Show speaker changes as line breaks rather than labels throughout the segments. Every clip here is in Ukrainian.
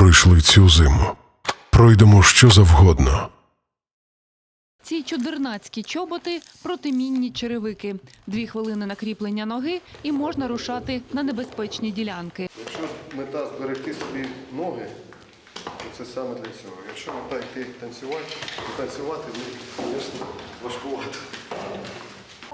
пройшли цю зиму. Пройдемо що завгодно.
Ці чудернацькі чоботи протимінні черевики. Дві хвилини накріплення ноги і можна рушати на небезпечні ділянки.
Якщо мета зберегти собі ноги, то це саме для цього. Якщо мета йти танцювати, то танцювати, ну, звісно, важкувато.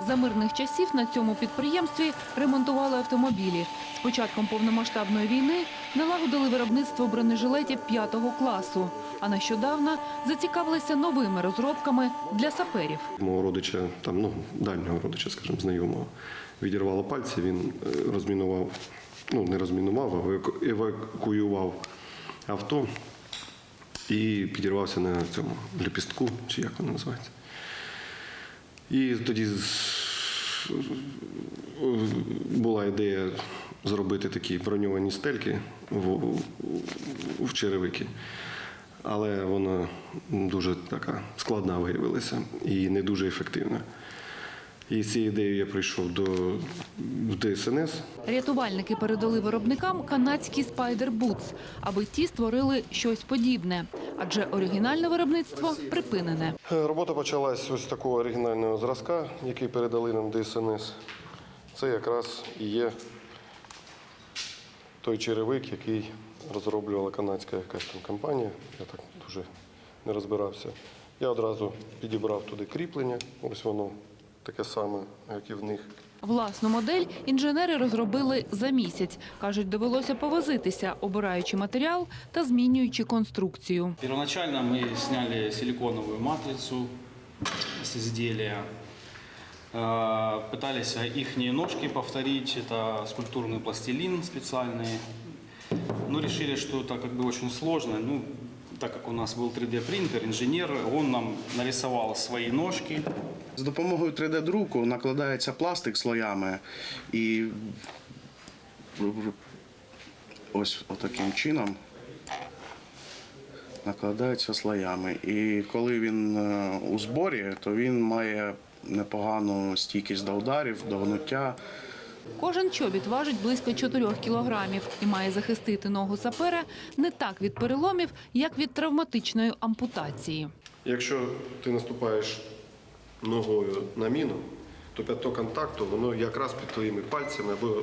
За мирних часів на цьому підприємстві ремонтували автомобілі. З початком повномасштабної війни налагодили виробництво бронежилетів п'ятого класу. А нещодавно зацікавилися новими розробками для саперів.
Мого родича, там, ну, дальнього родича, скажімо, знайомого, відірвало пальці, він е, розмінував, ну не розмінував, а еваку- евакуював авто і підірвався на цьому ліпістку, чи як воно називається. І тоді була ідея зробити такі броньовані стельки в, черевики. Але вона дуже така складна виявилася і не дуже ефективна. І з цією ідеєю я прийшов до ДСНС.
Рятувальники передали виробникам канадські Spider Boots, аби ті створили щось подібне. Адже оригінальне виробництво припинене.
Е, Робота почалась ось такого оригінального зразка, який передали нам ДСНС. Це якраз і є той черевик, який розроблювала канадська якась там компанія. Я так дуже не розбирався. Я одразу підібрав туди кріплення. Ось воно таке саме, як і в них.
Власну модель інженери розробили за місяць. Кажуть, довелося повозитися, обираючи матеріал та змінюючи конструкцію.
Первоначально мы сняли силиконовую матрицу с изделия. Э, Пытались их ножки повторить, это скульптурный пластилин специальный. Но решили, что это как бы очень сложно. Ну, так как у нас был 3D принтер, инженер, он нам нарисовал свои ножки.
З допомогою 3D-друку накладається пластик слоями і ось таким чином накладається слоями. І коли він е, у зборі, то він має непогану стійкість до ударів, до гнуття.
Кожен чобіт важить близько 4 кілограмів і має захистити ногу сапера не так від переломів, як від травматичної ампутації.
Якщо ти наступаєш ногою на міну, то п'ято контакту воно якраз під твоїми пальцями або е,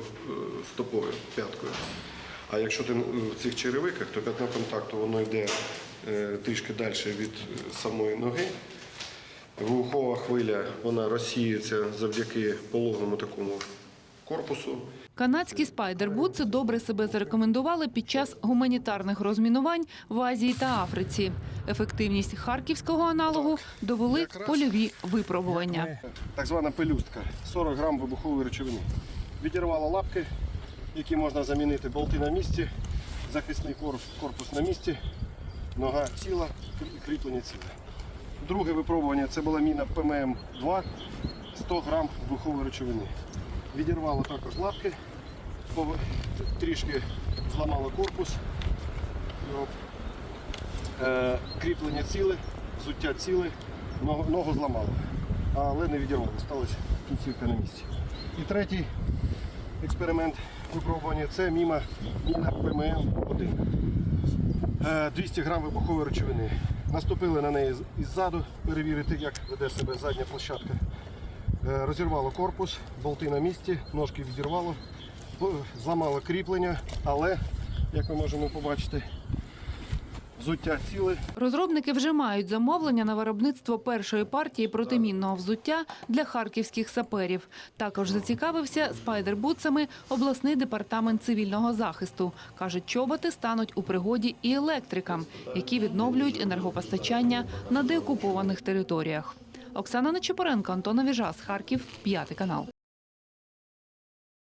стопою, п'яткою. А якщо ти в цих черевиках, то п'ятно контакту воно йде е, трішки далі від е, самої ноги. Вибухова хвиля вона розсіюється завдяки пологому такому корпусу.
Канадські спайдербутси добре себе зарекомендували під час гуманітарних розмінувань в Азії та Африці. Ефективність харківського аналогу довели польові випробування.
Так звана пелюстка 40 грам вибухової речовини. Відірвала лапки, які можна замінити болти на місці, захисний корпус- корпус на місці, нога ціла, кріплення ціле. Друге випробування це була міна ПММ-2, 100 грам вибухової речовини. Відірвало також лапки, трішки зламало корпус. Його, е, кріплення ціле, взуття ціле, ногу, зламало але не відірвало, сталася кінцівка на місці. І третій експеримент випробування це міма міна ПММ-1. Е, 200 грам вибухової речовини. Наступили на неї іззаду, перевірити, як веде себе задня площадка. Е, Розірвало корпус, болти на місці, ножки відірвало, зламало кріплення, але, як ми можемо побачити, взуття ціле,
Розробники вже мають замовлення на виробництво першої партії протимінного взуття для харківських саперів. Також зацікавився спайдербутсами обласний департамент цивільного захисту. Кажуть, чоботи стануть у пригоді і електрикам, які відновлюють енергопостачання на деокупованих територіях. Оксана Нечипоренко, Антон Віжас, Харків, п'ятий канал.